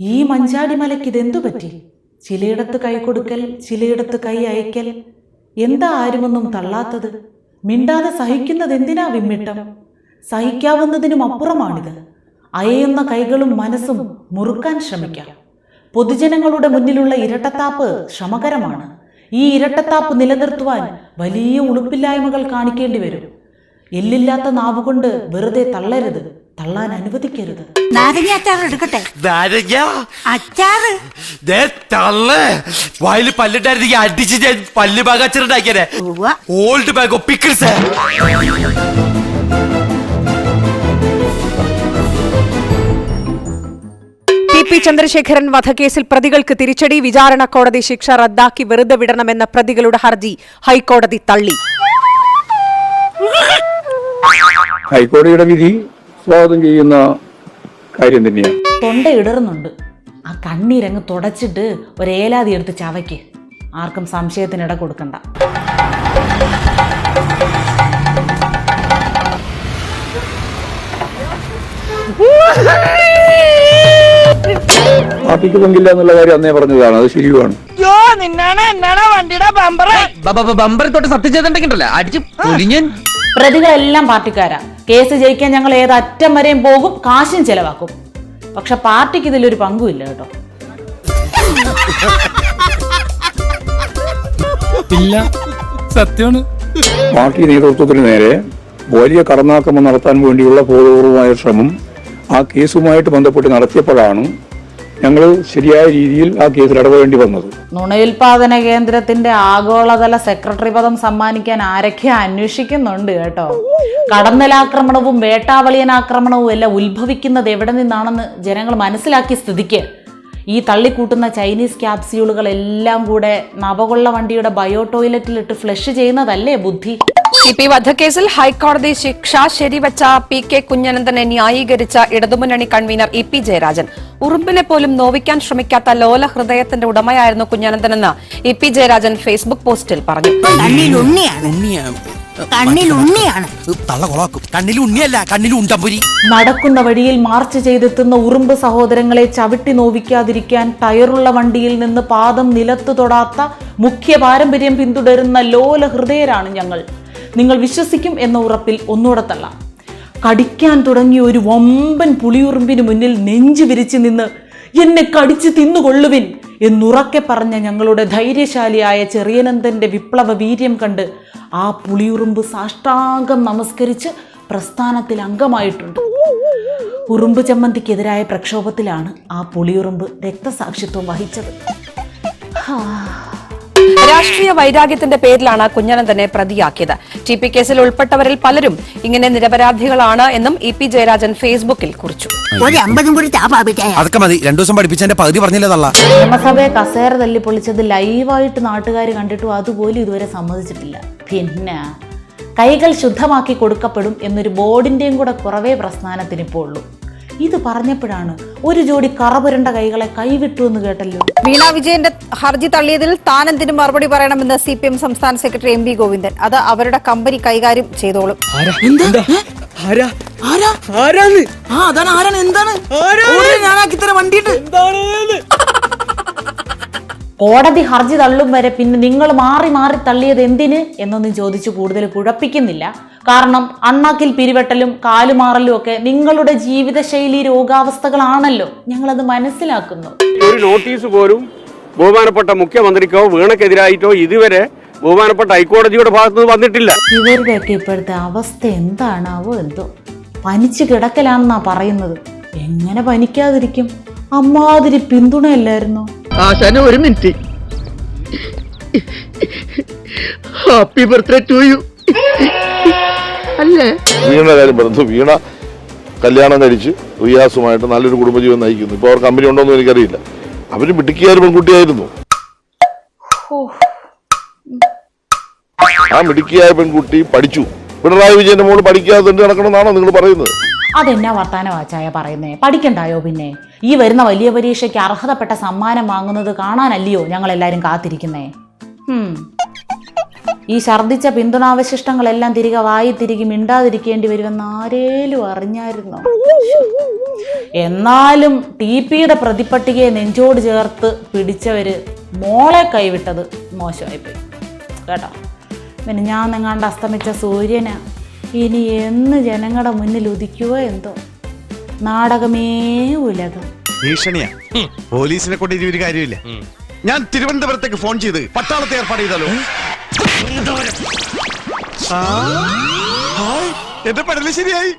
ഈ മഞ്ചാടി മലയ്ക്ക് ഇതെന്തു പറ്റി? ചിലയിടത്ത് കൈ കൊടുക്കൽ ചിലയിടത്ത് കൈ അയക്കൽ എന്താ ആരുമൊന്നും തള്ളാത്തത്? മിണ്ടാതെ സഹിക്കുന്നത് എന്തിനാ വിമ്മിട്ടം? സഹിക്കാവുന്നതിനും അപ്പുറമാണിത്. അയയുന്ന കൈകളും മനസ്സും മുറുക്കാൻ ശ്രമിക്കാം. പൊതുജനങ്ങളുടെ മുന്നിലുള്ള ഇരട്ടത്താപ്പ് ശ്രമകരമാണ്. ഈ ഇരട്ടത്താപ്പ് നിലനിർത്തുവാൻ വലിയ ഉളുപ്പില്ലായ്മകൾ കാണിക്കേണ്ടി വരും എല്ലില്ലാത്ത നാവുകൊണ്ട് വെറുതെ തള്ളരുത്. തള്ളാൻ അനുവദിക്കരുത്. നാരങ്ങ അച്ചാർ എടുക്കട്ടെ? നാരങ്ങ? അച്ചാറ്? ദേ തള്ളേ. വായിൽ പല്ലുണ്ടായിരുന്നെങ്കിൽ അടിച്ച് ഞാൻ പല്ല് പാകച്ചിട്ടുണ്ടാക്കിയേ ഉവ്വ. Old bag pickles T P Chandrasekharan വധക്കേസിൽ പ്രതികൾക്ക് തിരിച്ചടി വിചാരണ കോടതി ശിക്ഷ റദ്ദാക്കി വെറുതെ വിടണമെന്ന പ്രതികളുടെ ഹർജി ഹൈക്കോടതി തള്ളി. ഹൈക്കോടതിയുടെ വിധി സ്വാഗതം ചെയ്യുന്ന കാര്യം തന്നെയാണ്. തൊണ്ട ഇടറുന്നുണ്ട്. ആ കണ്ണീരങ്ങ് തുടച്ചിട്ട് ഒരു ഏലാതി എടുത്ത് ചവയ്ക്ക്. ആർക്കും സംശയത്തിനിട കൊടുക്കണ്ട. പാർട്ടിക്ക് പങ്കില്ല എന്നുള്ള കാര്യം അന്നേ പറഞ്ഞതാണ്. അത് ശരിയുമാണ്. ബമ്പറിൽ തൊട്ട് സത്യം ചെയ്തിട്ടുണ്ടല്ലോ അടിച്ച് പ്രതികളെല്ലാം പാർട്ടിക്കാരാ. കേസ് ജയിക്കാൻ ഞങ്ങൾ ഏതറ്റം വരെയും പോകും കാശും ചെലവാക്കും. പക്ഷെ പാർട്ടിക്ക് ഇതിലൊരു പങ്കുമില്ല കേട്ടോ. ഇല്ല സത്യമാണ്. പാർട്ടി നേതൃത്വത്തിന് നേരെ വലിയ കടന്നാക്രമം നടത്താൻ വേണ്ടിയുള്ള ബോധപൂർവമായ ശ്രമം ആ കേസുമായിട്ട് ബന്ധപ്പെട്ട് നടത്തിയപ്പോഴാണ് ഞങ്ങൾ ശരിയായ രീതിയിൽ ആ കേസിൽ ഇടപെടേണ്ടി വന്നത്. നുണയുൽപാദന കേന്ദ്രത്തിന്റെ ആഗോളതല സെക്രട്ടറി പദം സമ്മാനിക്കാൻ ആരൊക്കെ അന്വേഷിക്കുന്നുണ്ട് കേട്ടോ? കടന്നലാക്രമണവും വേട്ടാവളിയനാക്രമണവും എല്ലാം ഉത്ഭവിക്കുന്നത് എവിടെ നിന്നാണെന്ന് ജനങ്ങൾ മനസ്സിലാക്കിയ സ്ഥിതിക്ക് ഈ തള്ളിക്കൂട്ടുന്ന ചൈനീസ് ക്യാപ്സ്യൂളുകൾ എല്ലാം കൂടെ നവകൊള്ള വണ്ടിയുടെ ബയോ ടോയ്ലറ്റിലിട്ട് ഫ്ലഷ് ചെയ്യുന്നതല്ലേ ബുദ്ധി? ടി പി വധക്കേസിൽ ഹൈക്കോടതി ശിക്ഷ ശരിവച്ച പി കെ കുഞ്ഞനന്ദനെ ന്യായീകരിച്ച ഇടതുമുന്നണി കൺവീനർ ഇ പി ജയരാജൻ. ഉറുമ്പിനെ പോലും നോവിക്കാൻ ശ്രമിക്കാത്ത ലോല ഹൃദയത്തിന്റെ ഉടമയായിരുന്നു കുഞ്ഞനന്ദനെന്ന് ഇ പി ജയരാജൻ ഫേസ്ബുക്ക് പോസ്റ്റിൽ പറഞ്ഞു. കണ്ണിൽ ഉണ്ണിയാണ്. കണ്ണിൽ ഉണ്ണിയാണ് തള്ള കൊളാക്കും. കണ്ണിൽ ഉണ്ണിയല്ല കണ്ണിൽ ഉണ്ടമ്പുരി നടക്കുന്ന വഴിയിൽ മാർച്ച് ചെയ്തെത്തുന്ന ഉറുമ്പ് സഹോദരങ്ങളെ ചവിട്ടി നോവിക്കാതിരിക്കാൻ ടയറുള്ള വണ്ടിയിൽ നിന്ന് പാദം നിലത്തു തൊടാത്ത മുഖ്യ പാരമ്പര്യം പിന്തുടരുന്ന ലോല ഹൃദയരാണ് ഞങ്ങൾ. നിങ്ങൾ വിശ്വസിക്കും എന്ന ഉറപ്പിൽ ഒന്നുകൂടെ തള്ളാം കടിക്കാൻ തുടങ്ങിയ ഒരു വമ്പൻ പുളിയുറുമ്പിന് മുന്നിൽ നെഞ്ചു വിരിച്ചു നിന്ന് എന്നെ കടിച്ചു തിന്നുകൊള്ളുവിൻ എന്നുറക്കെ പറഞ്ഞ ഞങ്ങളുടെ ധൈര്യശാലിയായ ചെറിയനന്ദന്റെ വിപ്ലവ വീര്യം കണ്ട് ആ പുളിയുറുമ്പ് സാഷ്ടാംഗം നമസ്കരിച്ച് പ്രസ്ഥാനത്തിൽ അംഗമായിട്ടുണ്ട്. ഉറുമ്പ് ചമ്മന്തിക്കെതിരായ പ്രക്ഷോഭത്തിലാണ് ആ പുളിയുറുമ്പ് രക്തസാക്ഷിത്വം വഹിച്ചത്. രാഷ്ട്രീയ വൈരാഗ്യത്തിന്റെ പേരിലാണ് തന്നെ പ്രതിയാക്കിയത്. ടി പി കേസിൽ ഉൾപ്പെട്ടവരിൽ പലരും ഇങ്ങനെ നിരപരാധികളാണ് എന്നും ഇ പി ജയരാജൻ ഫേസ്ബുക്കിൽ കുറിച്ചു. അതൊക്കെ മതി. രണ്ടു ദിവസം പഠിപ്പിച്ചതിന്റെ പകുതി നിയമസഭയെ കസേര തല്ലി പൊളിച്ചത് ലൈവായിട്ട് നാട്ടുകാർ കണ്ടിട്ടും അതുപോലും ഇതുവരെ സമ്മതിച്ചിട്ടില്ല. പിന്നെ കൈകൾ ശുദ്ധമാക്കി കൊടുക്കപ്പെടും എന്നൊരു ബോർഡിന്റെയും കൂടെ കുറവേ പ്രസ്ഥാനത്തിന് ഇപ്പോൾ ഉള്ളൂ ഇത് പറഞ്ഞപ്പോഴാണ് ഒരു ജോഡി കറപുരണ്ട കൈകളെ കൈവിട്ടു എന്ന് കേട്ടല്ലോ. വീണ വിജയന്റെ ഹർജി തള്ളിയതിൽ താൻ എന്തിനു മറുപടി പറയണമെന്ന് സി പി എം സംസ്ഥാന സെക്രട്ടറി എം വി ഗോവിന്ദൻ. അത് അവരുടെ കമ്പനി കൈകാര്യം ചെയ്തോളും. ആ അതാണ് ആരാണ്? എന്താണ്? ഞാനാക്കി തരാം വണ്ടിയിട്ട്. കോടതി ഹർജി തള്ളും വരെ പിന്നെ നിങ്ങൾ മാറി മാറി തള്ളിയത് എന്തിന് എന്നൊന്നും ചോദിച്ചു കൂടുതൽ കുഴപ്പിക്കുന്നില്ല. കാരണം അണ്ണാക്കിൽ പിരിവെട്ടലും കാലുമാറലും ഒക്കെ നിങ്ങളുടെ ജീവിതശൈലി രോഗാവസ്ഥകളാണല്ലോ. ഞങ്ങൾ അത് മനസ്സിലാക്കുന്നു. ഒരു നോട്ടീസ് പോലും ബഹുമാനപ്പെട്ട മുഖ്യമന്ത്രിക്കോ വീണക്കെതിരായിട്ടോ ഇതുവരെ ബഹുമാനപ്പെട്ട ഹൈക്കോടതിയുടെ ഭാഗത്തുനിന്ന് വന്നിട്ടില്ല. ഇവരുടെയൊക്കെ ഇപ്പോഴത്തെ അവസ്ഥ എന്താണാവോ എന്തോ. പനിച്ചു കിടക്കലാണെന്നാ പറയുന്നത്. എങ്ങനെ പനിക്കാതിരിക്കും? അമ്മാതിരി പിന്തുണയല്ലായിരുന്നോ? ആശാന ഒരു minute. Happy birthday to you. അല്ലേ? വീണ കാര്യം പറഞ്ഞു. വീണ കല്യാണം കഴിച്ച് റിയാസുമായിട്ട് നല്ലൊരു കുടുംബജീവൻ നയിക്കുന്നു. ഇപ്പോൾ അവർ കമ്പനി ഉണ്ടോന്നും എനിക്കറിയില്ല. അവർ മിടുക്കിയായ ഒരു പെൺകുട്ടിയായിരുന്നു ആ മിടുക്കിയായ പെൺകുട്ടി പഠിച്ചു. പിണറായി വിജയന്റെ മോൾ പഠിക്കാതെ നടക്കണമെന്നാണോ നിങ്ങൾ പറയുന്നത്? അതെന്നാ വർത്താന വാച്ചായ പറയുന്നേ? പഠിക്കണ്ടായോ പിന്നെ? ഈ വരുന്ന വലിയ പരീക്ഷയ്ക്ക് അർഹതപ്പെട്ട സമ്മാനം വാങ്ങുന്നത് കാണാനല്ലയോ ഞങ്ങൾ എല്ലാരും കാത്തിരിക്കുന്നേ. ഈ ഛർദ്ദിച്ച പിന്തുണാവശിഷ്ടങ്ങളെല്ലാം തിരികെ വായി തിരികെ മിണ്ടാതിരിക്കേണ്ടി വരുമെന്ന് ആരേലും അറിഞ്ഞായിരുന്നു? എന്നാലും ടി പിയുടെ പ്രതിപട്ടികയെ നെഞ്ചോട് ചേർത്ത് പിടിച്ചവര് മോളെ കൈവിട്ടത് മോശമായിപ്പോയി. കേട്ടോ? പിന്നെ ഞാൻ നിങ്ങാണ്ട് അസ്തമിച്ച സൂര്യന് ഇനി എന്ന് ജനങ്ങളുടെ മുന്നിൽ ഉദിക്കുവോ എന്തോ? നാടകമേ ഉലകം. ഭീഷണിയാ. പോലീസിനെ കൊണ്ട് ഇനി ഒരു കാര്യമില്ല. ഞാൻ തിരുവനന്തപുരത്തേക്ക് ഫോൺ ചെയ്ത് പട്ടാളത്തെ ഏർപ്പാട് ചെയ്താലോ? എന്റെ പടൽ ശരിയായി.